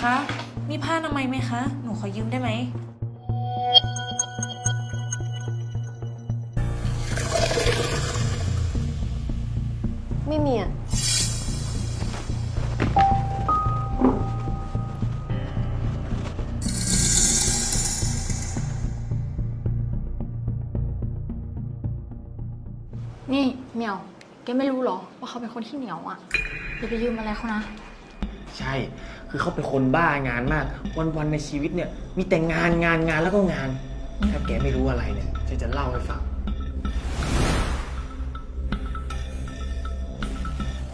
คะมีผ้าอนามัยไหมคะ หนูขอยืมได้ไหม ไม่มีอะ นี่เหมียว แกไม่รู้เหรอ ว่าเขาเป็นคนที่เหนียวอะอย่าไปยืมอะไรเขานะ ใช่ คือเขาเป็นคนบ้างานมาก วันๆในชีวิตเนี่ยมีแต่งานงานงานแล้วก็งาน ถ้าแกไม่รู้อะไรเนี่ยจะจะเล่าให้ฟัง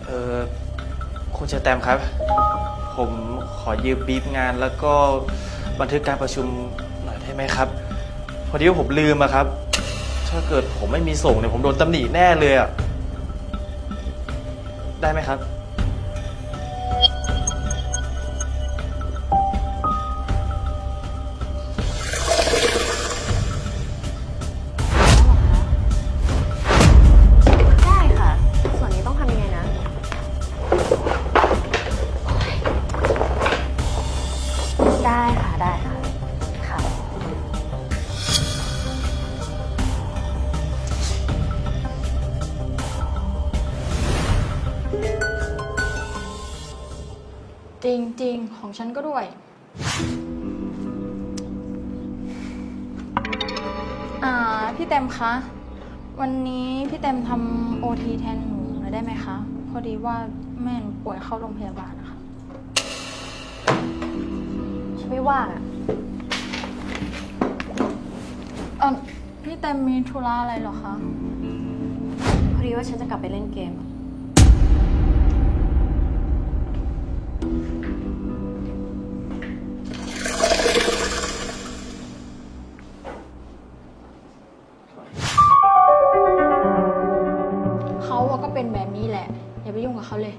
เออคุณเชอแตมครับ ผมขอยืมบีบงานแล้วก็บันทึกการประชุมหน่อยได้ไหมครับ พอดีว่าผมลืมอะครับ ถ้าเกิดผมไม่มีส่งเนี่ยผมโดนตำหนิแน่เลยอะได้ไหมครับ ของฉันก็ด้วย อ่า พี่เต็มคะ วันนี้พี่เต็มทำโอทีแทนหนูหน่อยได้ไหมคะ พอดีว่าแม่หนูป่วยเข้าโรงพยาบาลนะคะ ฉันไม่ว่างอะเออพี่เต็มมีธุระอะไรเหรอคะ พอดีว่าฉันจะกลับไปเล่นเกมอะ งกับเขาเลย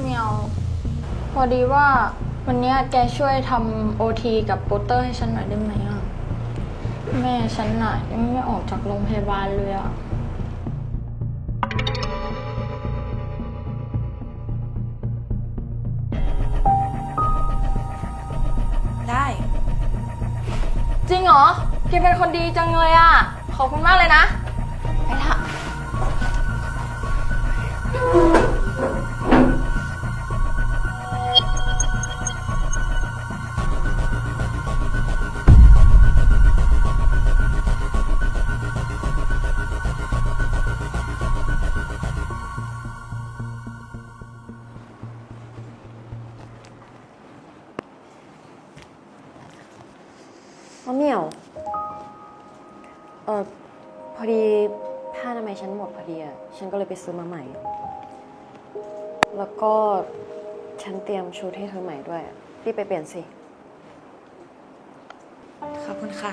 เมียว พอดีว่าวันเนี้ยแกช่วยทำโอทีกับโปสเตอร์ให้ฉันหน่อยได้ไหมอะ แม่ฉันน่ะยังไม่ออกจากโรงพยาบาลเลยอะ ได้ จริงเหรอ แกเป็นคนดีจังเลยอะ ขอบคุณมากเลยนะ ฉันก็เลยไปซื้อมาใหม่ แล้วก็ฉันเตรียมชุดให้เธอใหม่ด้วยรีบไปเปลี่ยนสิ ขอบคุณค่ะ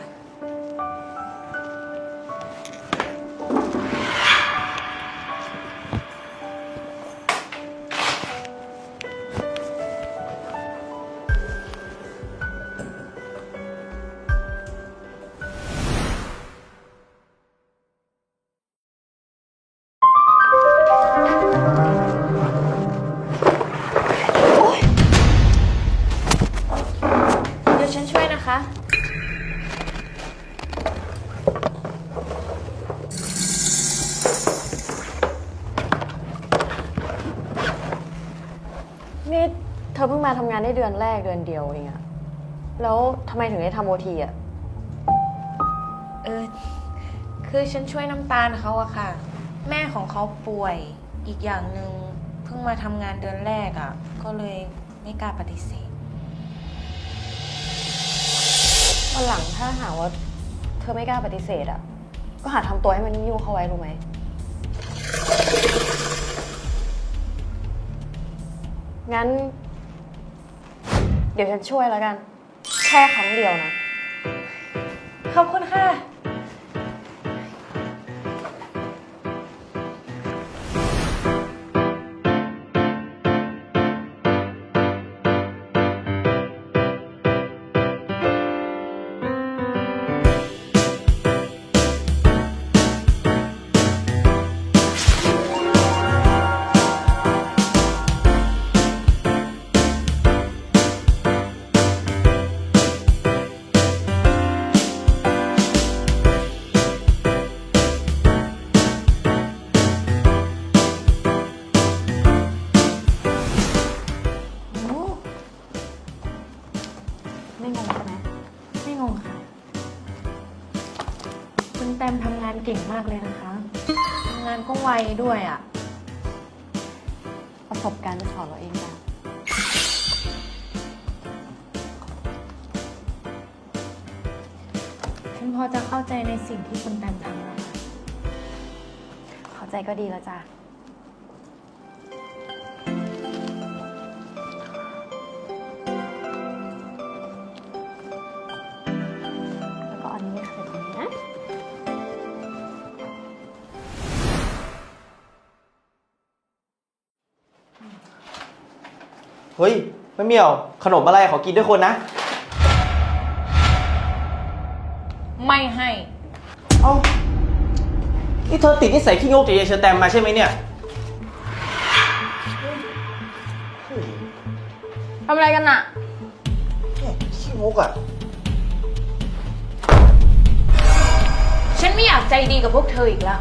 ธอเพิ่งมาทำงานได้เดือนแรกเดือนเดียวเองอะแล้วทำไมถึงได้ทำโอทีอะเออ คือฉันช่วยน้ำตาลเขาอะค่ะ แม่ของเขาป่วย อีกอย่างหนึ่งเพิ่งมาทำงานเดือนแรกอะก็เลยไม่กล้าปฏิเสธ วันหลังถ้าหากว่า เธอไม่กล้าปฏิเสธอะก็หาทำตัวให้มันยุ่งๆเข้าไว้รู้ไหม งั้น เดี๋ยวฉันช่วยแล้วกัน แค่ครั้งเดียวนะ ขอบคุณค่ะ งมากเลยนะคะทำงานก็ไวด้วยอะ่ะ ประสบการณ์สอนเราเองจ้ะฉันพอจะเข้าใจในสิ่งที่คุณแตมทำแล้วค่ะเข้าใจก็ดีแล้วจ้ะ เฮ้ยไม่เหมียว ขนมอะไรขอกินด้วยคนนะ ไม่ให้ เอ้า นี่เธอติดนิสัยขี้งกจากยายเชอแตมมาใช่ไหมเนี่ย ทำอะไรกันอะเนี่ยขี้งกอะ ฉันไม่อยากใจดีกับพวกเธออีกแล้ว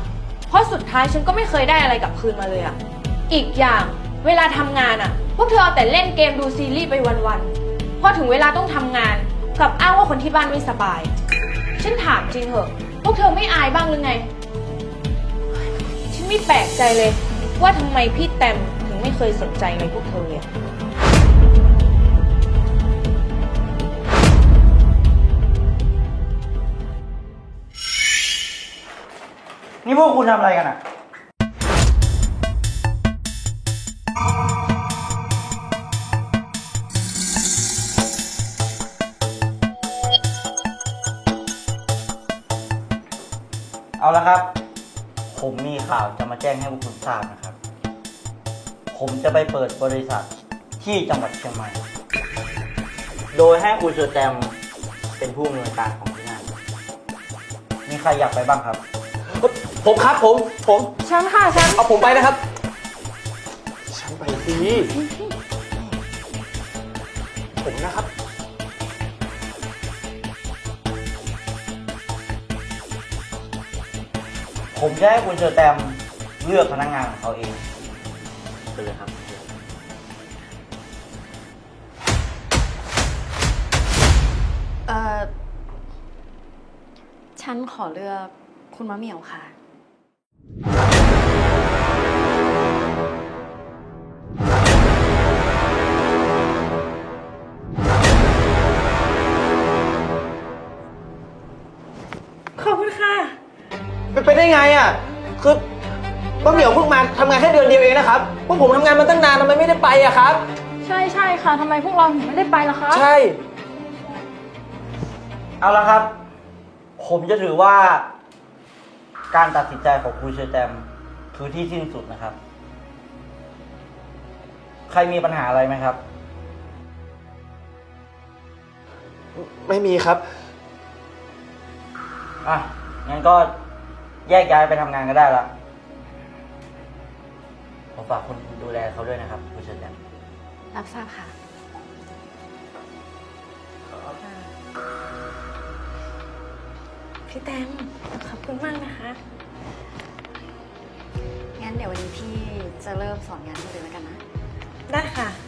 เพราะสุดท้ายฉันก็ไม่เคยได้อะไรกลับคืนมาเลยอะอีกอย่างเวลาทำงานอะ พวกเธอเอาแต่เล่นเกมดูซีรีส์ไปวันๆ พอถึงเวลาต้องทำงานกลับอ้างว่าคนที่บ้านไม่สบาย ฉันถามจริงเหอะ พวกเธอไม่อายบ้างหรือไง ฉันไม่แปลกใจเลย ว่าทำไมพี่แตมถึงไม่เคยสนใจในพวกเธอเลยนี่พวกคุณทำอะไรกันอะ เอาละครับ ผมมีข่าวจะมาแจ้งให้พวกคุณทราบนะครับ ผมจะไปเปิดบริษัทที่จังหวัดเชียงใหม่ โดยให้คุณเชอแตมเป็นผู้อำนวยการของที่นั่นมีใครอยากไปบ้างครับ ผมครับผม ผมฉันค่ะฉันเอาผมไปนะครับ ฉันไปสิผมนะครับ ผมจะให้คุณเชอแตมเลือกพนักงานของเขาเองไปเลยครับ เอ่อ ฉันขอเลือกคุณมะเหมี่ยวค่ะ ไปได้ไงอะ คือป้าเหมียวเพิ่งมาทำงานแค่เดือนเดียวเองนะครับพวกผมทำงานมาตั้งนานทำไมไม่ได้ไปอะครับ ใช่ใช่ค่ะทำไมพวกเราถึงไม่ได้ไปล่ะคะ ใช่ เอาละครับ ผมจะถือว่า การตัดสินใจของคุณเชอแตมคือที่สิ้นสุดนะครับ ใครมีปัญหาอะไรไหมครับ ไม่มีครับ อะงั้นก็ แยกย้ายไปทำงานก็ได้ละผมฝากคุณดูแลเขาด้วยนะครับคุณเชอแตมรับทราบค่ะ พี่แตมขอบคุณมากนะคะ งั้นเดี๋ยววันนี้พี่จะเริ่มสอนงานให้เลยแล้วกันนะ ได้ค่ะค